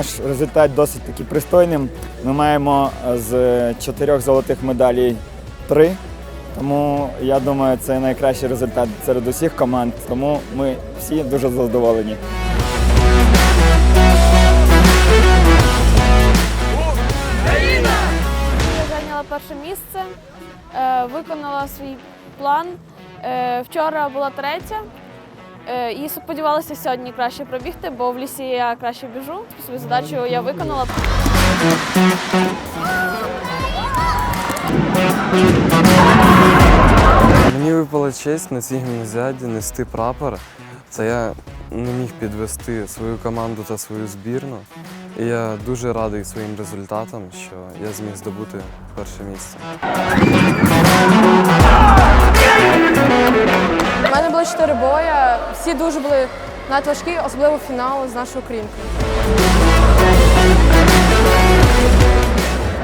Наш результат досить таки пристойним. Ми маємо е, з чотирьох золотих медалей три. Тому я думаю, це найкращий результат серед усіх команд. Тому ми всі дуже задоволені. Я зайняла перше місце, е, виконала свій план. Е, Вчора була третя. Е, І сподівалася сьогодні краще пробігти, бо в лісі я краще біжу. Свою задачу я виконала. Мені випала честь на цій гімназіаді нести прапор. Це я не міг підвести свою команду та свою збірну. І я дуже радий своїм результатам, що я зміг здобути перше місце. Дуже були надважкі, особливо фінал з нашою українкою.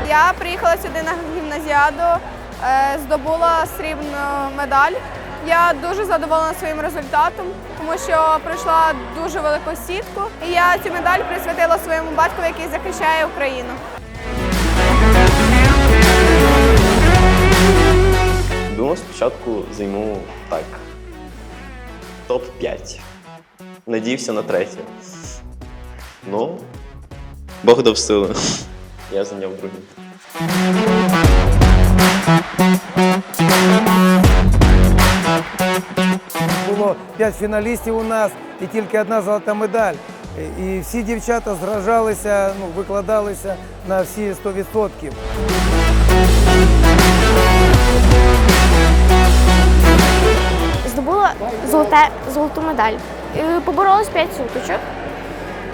Я приїхала сюди на гімназіаду, е, здобула срібну медаль. Я дуже задоволена своїм результатом, тому що пройшла дуже велику сітку. І я цю медаль присвятила своєму батькові, який захищає Україну. Думав, спочатку займу так. Топ-5. Надіявся на третє. Ну, Бог дав сили. Я зайняв другий. Було п'ять фіналістів у нас і тільки одна золота медаль. І всі дівчата зражалися, ну, викладалися на всі 100%. Золоте, золоту медаль. Поборолась 5 суточок.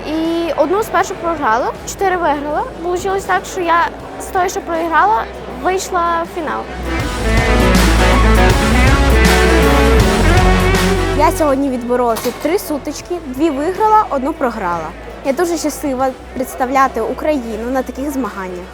І одну спершу програла, чотири виграла. Получилось так, що я з тої, що проіграла, вийшла в фінал. Я сьогодні відборолася три сутички, дві виграла, одну програла. Я дуже щаслива представляти Україну на таких змаганнях.